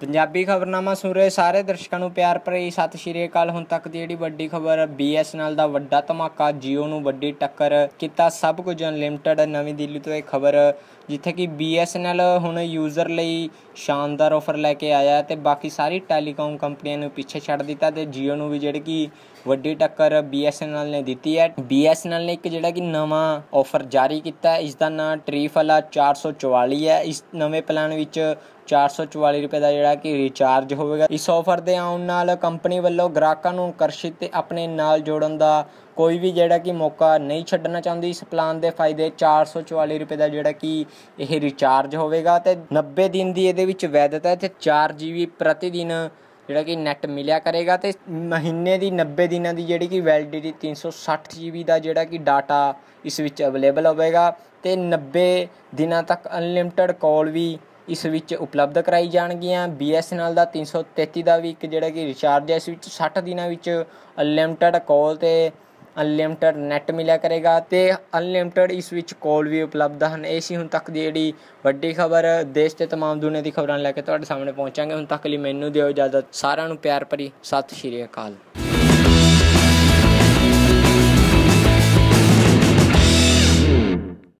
ਪੰਜਾਬੀ ਖਬਰਨਾਮਾ ਸੁਣ ਰਹੇ ਸਾਰੇ ਦਰਸ਼ਕਾਂ ਨੂੰ ਪਿਆਰ ਭਰੀ ਸਤਿ ਸ਼੍ਰੀ ਅਕਾਲ। ਹੁਣ ਤੱਕ ਦੀ ਜਿਹੜੀ ਵੱਡੀ ਖਬਰ BSNL ਦਾ ਵੱਡਾ ਧਮਾਕਾ, Jio ਨੂੰ ਵੱਡੀ ਟੱਕਰ ਕੀਤਾ ਸਭ ਕੁਝ ਅਨਲਿਮਟਿਡ ਨਵੀਂ ਦਿੱਲੀ ਤੋਂ ਇਹ ਖਬਰ, ਜਿੱਥੇ ਕਿ BSNL ਹੁਣ ਯੂਜ਼ਰ ਲਈ ਸ਼ਾਨਦਾਰ ਆਫਰ ਲੈ ਕੇ ਆਇਆ ਤੇ ਬਾਕੀ ਸਾਰੀ ਟੈਲੀਕਾਮ ਕੰਪਨੀਆਂ ਨੂੰ ਪਿੱਛੇ ਛੱਡ ਦਿੱਤਾ ਤੇ Jio ਨੂੰ ਵੀ ਜਿਹੜੀ ਕਿ ਵੱਡੀ ਟੱਕਰ BSNL ਨੇ ਦਿੱਤੀ ਹੈ। BSNL ਨੇ ਇੱਕ ਜਿਹੜਾ ਕਿ ਨਵਾਂ ਆਫਰ ਜਾਰੀ ਕੀਤਾ ਇਸ ਦਾ ਨਾਮ ਟ੍ਰੀਫਲਾ 444 ਹੈ। ਇਸ ਨਵੇਂ ਪਲਾਨ ਵਿੱਚ 444 ਰੁਪਏ ਦਾ ਜਿਹੜਾ ਕਿ ਰੀਚਾਰਜ ਹੋਵੇਗਾ। ਇਸ ਆਫਰ ਦੇ ਆਉਣ ਨਾਲ ਕੰਪਨੀ ਵੱਲੋਂ ਗ੍ਰਾਹਕਾਂ ਨੂੰ ਆਕਰਸ਼ਿਤ ਤੇ ਆਪਣੇ ਨਾਲ ਜੋੜਨ ਦਾ ਕੋਈ ਵੀ ਜਿਹੜਾ ਕਿ ਮੌਕਾ ਨਹੀਂ ਛੱਡਣਾ ਚਾਹੁੰਦੀ। ਇਸ ਪਲਾਨ ਦੇ ਫਾਇਦੇ 444 ਰੁਪਏ ਦਾ ਜਿਹੜਾ ਕਿ ਇਹ ਰੀਚਾਰਜ ਹੋਵੇਗਾ ਤੇ 90 ਦਿਨ ਦੀ ਇਹਦੇ ਵਿੱਚ ਵੈਧਤਾ ਹੈ ਤੇ 4 GB ਪ੍ਰਤੀ ਦਿਨ ਜਿਹੜਾ ਕਿ ਨੈਟ ਮਿਲਿਆ ਕਰੇਗਾ ਤੇ ਮਹੀਨੇ ਦੀ 90 ਦਿਨਾਂ ਦੀ ਜਿਹੜੀ ਕਿ ਵੈਲਿਡਿਟੀ 360 GB ਦਾ ਜਿਹੜਾ ਕਿ ਡਾਟਾ ਇਸ ਵਿੱਚ ਅਵੇਲੇਬਲ ਹੋਵੇਗਾ ਤੇ 90 ਦਿਨਾਂ ਤੱਕ ਅਨਲਿਮਟਿਡ ਕਾਲ ਵੀ ਇਸ ਵਿੱਚ ਉਪਲਬਧ ਕਰਾਈ ਜਾਣਗੀਆਂ BSNL ਦਾ 333 ਦਾ ਵੀ ਇੱਕ ਜਿਹੜਾ ਕਿ ਰਿਚਾਰਜ ਹੈ ਇਸ ਵਿੱਚ 60 ਦਿਨਾਂ ਵਿੱਚ ਅਨਲਿਮਟਿਡ ਕਾਲ ਤੇ ਅਨਲਿਮਟਿਡ ਨੈਟ ਮਿਲਿਆ ਕਰੇਗਾ ਤੇ ਅਨਲਿਮਟਿਡ ਇਸ ਵਿੱਚ ਕਾਲ ਵੀ ਉਪਲਬਧ ਹਨ ਇਹ ਸੀ ਹੁਣ ਤੱਕ ਦੀ ਜਿਹੜੀ ਵੱਡੀ ਖਬਰ ਦੇਸ਼ ਤੇ तमाम ਦੁਨੀਆ ਦੀ ਖਬਰਾਂ ਲੈ ਕੇ ਤੁਹਾਡੇ ਸਾਹਮਣੇ ਪਹੁੰਚਾਂਗੇ ਹੁਣ ਤੱਕ ਲਈ ਮੈਨੂੰ ਦਿਓ ਇਜਾਜ਼ਤ ਸਾਰਿਆਂ ਨੂੰ ਪਿਆਰ ਭਰੀ ਸਤਿ ਸ਼੍ਰੀ ਅਕਾਲ